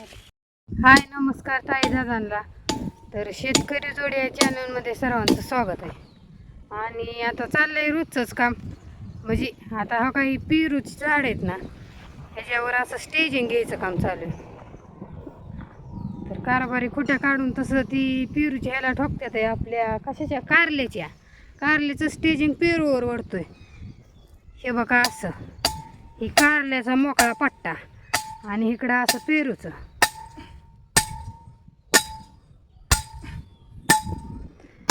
हाय नमस्कार ताई दादांना. तर शेतकरी जोडी या चॅनलमध्ये सर्वांचं स्वागत आहे. आणि आता चाललंय रोजचंच काम. म्हणजे आता हा काही पेरूची झाड आहेत ना ह्याच्यावर असं स्टेजिंग घ्यायचं काम चालू आहे. तर कारभारी खोट्या काढून तसं ती पेरूच्या ह्याला ठोकत्यात आहे आपल्या कशाच्या? कारल्याच्या. कारल्याचं स्टेजिंग पेरूवर वडतोय. हे बघा असं. ही कारल्याचा मोकळा पट्टा. आणि इकडं असं पेरूचं.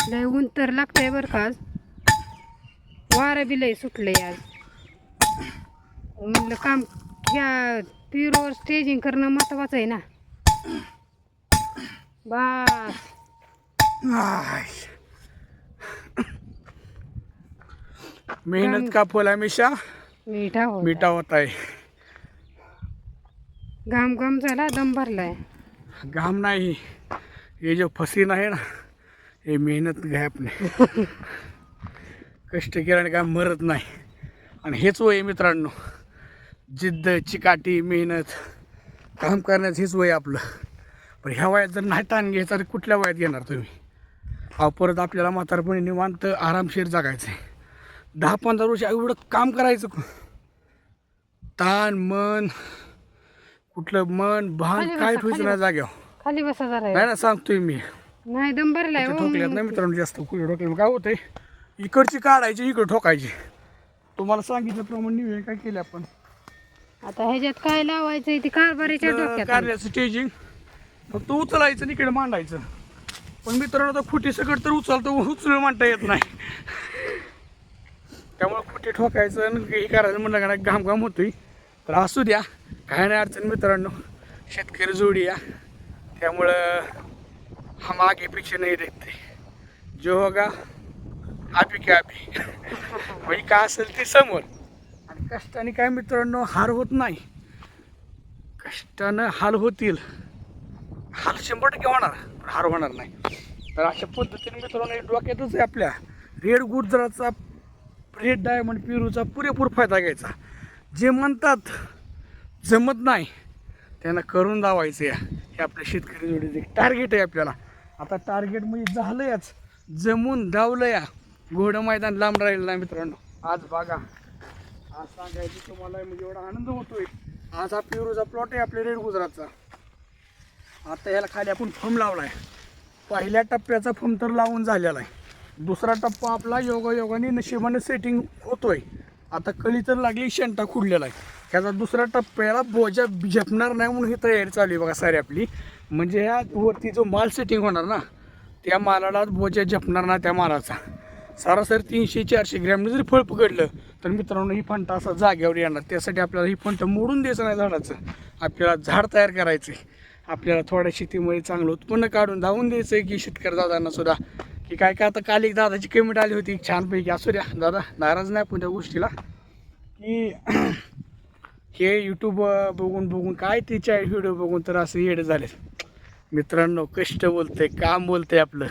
लय ऊन तर लागतंय बरं का आज. वारं बी लय सुटलंय आज. म्हणलं काम या पेरूवर स्टेजिंग करणं महत्वाचं आहे ना. बस. मेहनत का फल हमेशा मिठा हो मीठा होता है घाम घाम झाला दम भरलाय. घाम नाही. ये जो फसीन आहे ना हे मेहनत घ्या आपले कष्ट केल्याने काय मरत नाही. आणि हेच वय आहे मित्रांनो. जिद्द चिकाटी मेहनत काम करण्याचं हेच वय आपलं. पण ह्या वयात जर नाही ताण घ्यायचा तर कुठल्या वयात घेणार तुम्ही? अहो परत आपल्याला म्हातारपणी निवांत आरामशीर जगायचं आहे दहा पंधरा वर्ष एवढं काम करायचं कु- ताण मन कुठलं मन भान काय खाली नाही जाग्यावर खाली बसा जरा. नाही ना सांगतोय मी. नाही दम भरलाय हो. ठोकल्यात नाही मित्रांनो जास्त कुठे ठोकल्या काय होतंय? इकडची काढायची इकडे ठोकायची. तुम्हाला सांगितल्याप्रमाणे निवेदन काय केलं आपण? आता ह्याच्यात काय लावायचं ती कारभारीच्या डोक्यात आलं. कारल्याचं स्टेजिंग फक्त उचलायचं आणि इकडे मांडायचं. पण मित्रांनो आता खुटी सकट तर उचलतो उचलून मांडता येत नाही. त्यामुळे खुटी ठोकायचं आणि हे करायचं म्हणलं का नाही घाम घाम होतोय. तर असू द्या काय नाही अडचण मित्रांनो. शेतकरी जोडी या त्यामुळं हम आगे पीछे नाही देखते। जो होगा आपी की आपी म्हणजे काय असेल ते समोर। आणि कष्टाने काय मित्रांनो हार होत नाही। कष्टानं हाल होतील। हाल शंभर टक्के होणार पण हार होणार नाही। तर अशा पद्धतीने मित्रांनो डोक्यातच आहे आपल्या रेड गुजराचा रेड डायमंड पेरूचा पुरेपूर फायदा घ्यायचा. जे म्हणतात जमत नाही त्यांना करून दावायचं या हे आपल्या शेतकरी जोडीचं एक टार्गेट आहे आपल्याला. आता टार्गेट म्हणजे झालं याच जमून धावलं या. घोडं मैदान लांब राहिलं नाही मित्रांनो. आज बघा. आज सांगायचं तुम्हाला म्हणजे एवढा आनंद होतोय. आज हा पेरूचा प्लॉट आहे आपल्या रेड गुजरातचा. आता ह्याला खाली आपण फम लावलाय. पहिल्या टप्प्याचा फम तर लावून झालेला आहे. दुसरा टप्पा आपला योगा योगाने नशिबाने सेटिंग होतोय. आता कळी तर लागली शेंटा खुडलेला आहे. ह्याचा दुसऱ्या टप्प्याला बोजा झेपणार नाही म्हणून ही तयारी चालू आहे बघा सारी आपली. म्हणजे ह्या वरती जो माल सेटिंग होणार ना त्या मालाला बोजा जपणार ना त्या मालाचा. सरासरी तीनशे चारशे ग्रॅमने जरी फळ पकडलं तर मित्रांनो ही फंट असा जाग्यावर येणार. त्यासाठी आपल्याला ही फंट मोडून द्यायचं नाही झाडाचं. आपल्याला झाड तयार करायचं आहे आपल्याला थोड्या शेतीमुळे चांगलं उत्पन्न काढून धावून द्यायचं आहे की शेतकरी दादांना सुद्धा. की काय काय आता काल एक दादाची कमेंट आली होती छानपैकी. असू द्या दादा नाराज नाही पण त्या गोष्टीला. की हे यूट्यूब बघून बघून काय तिच्या व्हिडिओ बघून तर असं येडं झाले मित्रांनो कष्ट बोलते काम बोलते आपलं.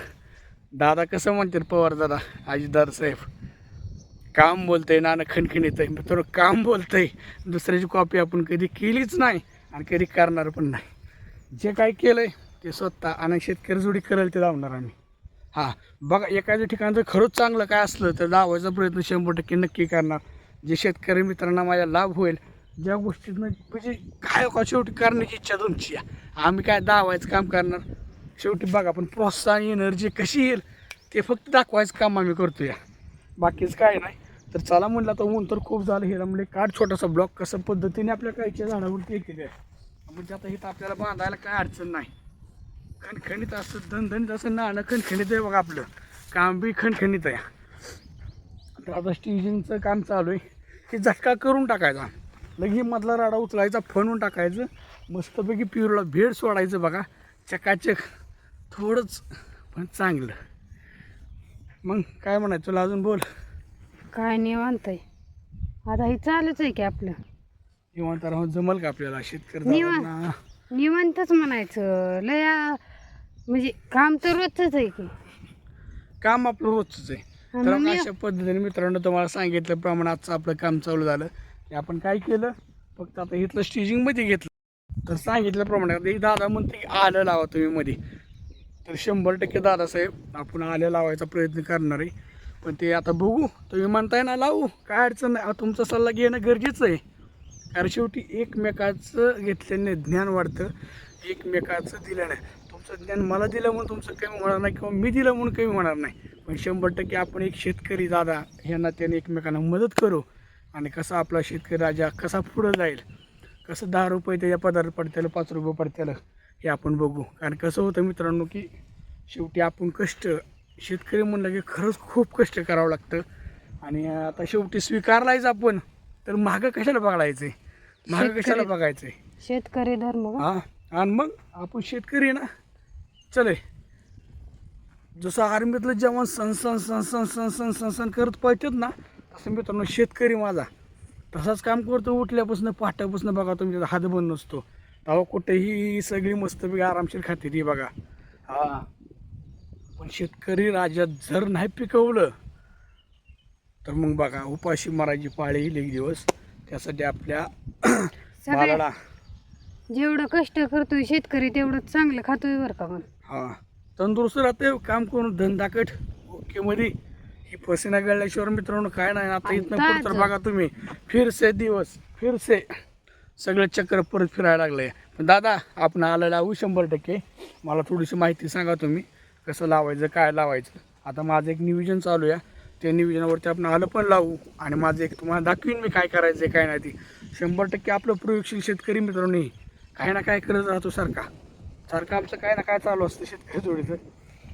दादा कसं म्हणतात पवार दादा? आजीदार साहेब. काम बोलतंय खणखण खणखणीत आहे. मित्र काम बोलतंय. दुसऱ्याची कॉपी आपण कधी केलीच नाही आणि कधी करणार पण नाही. जे काय केलं आहे ते स्वतः आणि शेतकरी जोडी करेल ते लावणार आम्ही. हां बघा एखाद्या ठिकाणचं खरंच चांगलं काय असलं तर लावायचा प्रयत्न शंभर टक्के नक्की करणार. जे शेतकरी मित्रांना माझा लाभ होईल ज्या गोष्टीतनं म्हणजे काय हो का शेवटी करण्याची इच्छा तुमची. आम्ही काय दावायचं काम करणार? शेवटी बघा आपण प्रोत्साहन एनर्जी कशी येईल ते फक्त दाखवायचं काम आम्ही करतो या बाकीच काय नाही. तर चला म्हणलं तर ऊन तर खूप झालं हे म्हणजे काढ छोटासा ब्लॉक कसं पद्धतीने आपल्या काहीच्या झाडावरती येते म्हणजे आता इथं आपल्याला बांधायला काय अडचण नाही. खणखणीत असं दणदणीत असं नाणं खणखणीत आहे बघा आपलं. काम बी खणखणीत आहे. आता स्टिचिंगचं काम चालू आहे. की झटका करून टाकायचा. लगी मधला राडा उचलायचा फणून टाकायचं मस्तपैकी प्युरला भेड सोडायचं बघा. चकाचक थोडंच पण चांगलं. मग काय म्हणायचं तुला अजून बोल. काय निवांत आहे. आता हे चालूच आहे की आपलं. निवांत राहून जमल का आपल्याला शेतकरी निवांत. निवांतच म्हणायचं. लय म्हणजे काम तर रोजच आहे की. काम आपलं रोजच आहे. तर अशा पद्धतीने मित्रांनो तुम्हाला सांगितल्याप्रमाणे आजचं आपलं काम चालू झालं. हे आपण काय केलं? फक्त आता इथलं स्टिचिंगमध्ये घेतलं. तर सांगितल्याप्रमाणे एक दादा म्हणते की आलं लावा तुम्ही मध्ये. तर शंभर टक्के दादासाहेब आपण आलं लावायचा प्रयत्न करणार आहे. पण ते आता बघू तुम्ही म्हणताय ना लावू. काय अडचण नाही. तुमचा सल्ला घेणं गरजेचं आहे. कारण शेवटी एकमेकाचं घेतल्याने ज्ञान वाढतं. एकमेकाचं दिल्याने तुमचं ज्ञान मला दिलं म्हणून तुमचं कमी होणार नाही किंवा मी दिलं म्हणून कमी होणार नाही. पण शंभर टक्के आपण एक शेतकरी दादा ह्या नात्याने एकमेकांना मदत करू. आणि कसा आपला शेतकरी राजा कसा पुढं जाईल? कसं दहा रुपये त्याच्या पदार्थ पडत्याला पाच रुपये पडत्याला हे आपण बघू. कारण कसं होतं मित्रांनो की शेवटी आपण कष्ट शेतकरी म्हणलं की खरंच खूप कष्ट करावं लागतं. आणि आता शेवटी स्वीकारलायच आपण तर महाग कशाला बघायचं आहे महाग कशाला बघायचं आहे शेतकरी धर्म हा आणि मग आपण शेतकरी ना? चले. जसं आर्मीतलं जवान सण सण सण सण सन सन सन करत पाहिजेत ना तसं मित्रांनो शेतकरी माझा. तसाच काम करतो उठल्यापासून पाट्यापासून बघा तुमच्या हात बंद नसतो. तेव्हा कुठेही सगळी मस्तपैकी आरामशीर खाते ती बघा. हा. पण शेतकरी राजा जर नाही पिकवलं तर मग बघा उपाशी मारायची पाळी येईल एक दिवस. त्यासाठी आपल्या मालाला जेवढं कष्ट करतोय शेतकरी तेवढं चांगलं खातोय बरं का पण हा. तंदुरुस्त राहते काम करून धंदाकट ओके मध्ये. ही पसिना गळल्याशिवाय मित्रांनो काय नाही. आता इथनं पुढचं ताजं. बघा तुम्ही. फिरसे दिवस फिरसे. सगळे चक्र परत फिरायला लागले. पण दादा आपण आलं लावू शंभर टक्के. मला थोडीशी माहिती सांगा तुम्ही. कसं लावायचं काय लावायचं? आता माझं एक नियोजन चालू आहे. त्या नियोजनावरती आपण आलं पण लावू. आणि माझं एक तुम्हाला दाखवीन मी काय करायचं आहे काय नाही ते. शंभर टक्के आपलं प्रयोगशील शेतकरी मित्रांनो काही ना काय करत राहतो सारखा. सारखं आमचं काय ना काय चालू असतं शेतकरी जोडीचं.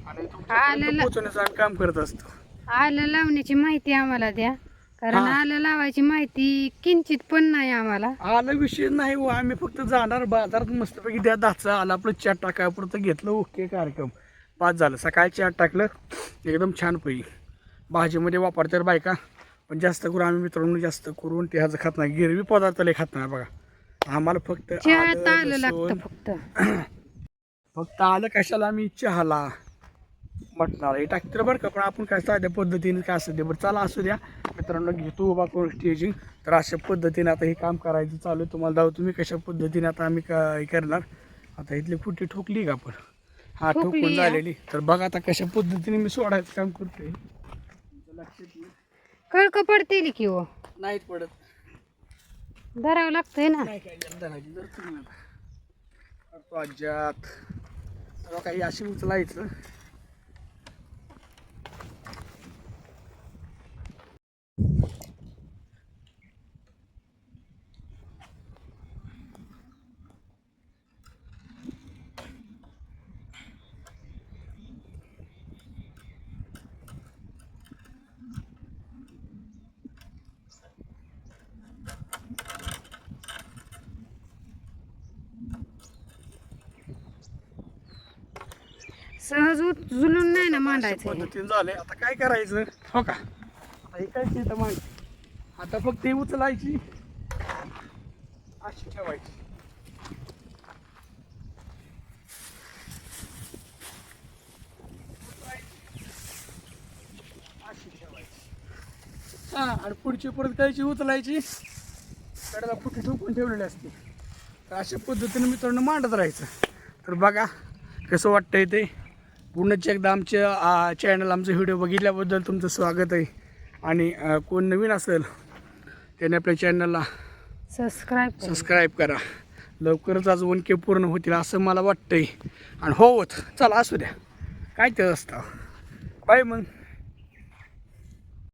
आणि आलेलं- आम्ही काम करत असतो. आलं लावण्याची माहिती आम्हाला द्या. कारण हा. आलं लावायची माहिती किंचित पण नाही आम्हाला. आलं विषय नाही हो. आम्ही फक्त जाणार बाजारात मस्तपैकी द्या दाचा आला आपलं चाट टाकाय पुरतं घेतलं ओके कार्यक्रम. पाच झालं. सकाळी चाट टाकलं एकदम छान पैकी. भाजीमध्ये वापरतात बायका पण जास्त करून आम्ही मित्रांनो जास्त करून ते ह्याचं खात नाही. गिरवी पदार्थ लय खात नाही बघा. आम्हाला फक्त चहात आलं, आलं लागतं फक्त. फक्त आलं कशाला? आम्ही चहाला. मटणाला. हे टाकतं बरं का पण आपण काय साध्या पद्धतीने काय असं दे बरं. चला असू द्या. मित्रांनो घेतो उभा करून स्टेजिंग तर अशा पद्धतीने आता हे काम करायचं चालू आहे. तुम्हाला दाव तुम्ही कशा पद्धतीने आता आम्ही का हे करणार. आता इथली फुटी ठोकली का आपण? हा ठोकून. झालेली. तर बघा आता कशा पद्धतीने मी सोडायचं काम करतोय. लक्षात. कळक पडतील की हो. नाहीत पडत. धरावं लागतंय ना. नाही धरायची अज्जात काही अशी उचलायचं. सहज उचलून नाही ना मांडायचं पद्धतीने झाले. आता काय करायचं? हो का? आता हे काय तर माहिती. आता फक्त हे उचलायची. अशी ठेवायची. अशी ठेवायची. हां आणि पुढची परत कायची उचलायची. कडेला फुटी ठोकून ठेवलेली असते. तर अशा पद्धतीने मित्रांनो मांडत राहायचं. तर बघा कसं वाटतंय ते. पुन्हा एकदा आमच्या चॅनल आमचं व्हिडिओ बघितल्याबद्दल तुमचं स्वागत आहे. आणि कोण नवीन असेल त्याने आपल्या चॅनलला सबस्क्राईब करा. सबस्क्राईब करा. लवकरच आज वन के पूर्ण होतील असं मला वाटतंय. आणि होत चला असू द्या. काय ते असतं. बाय मग.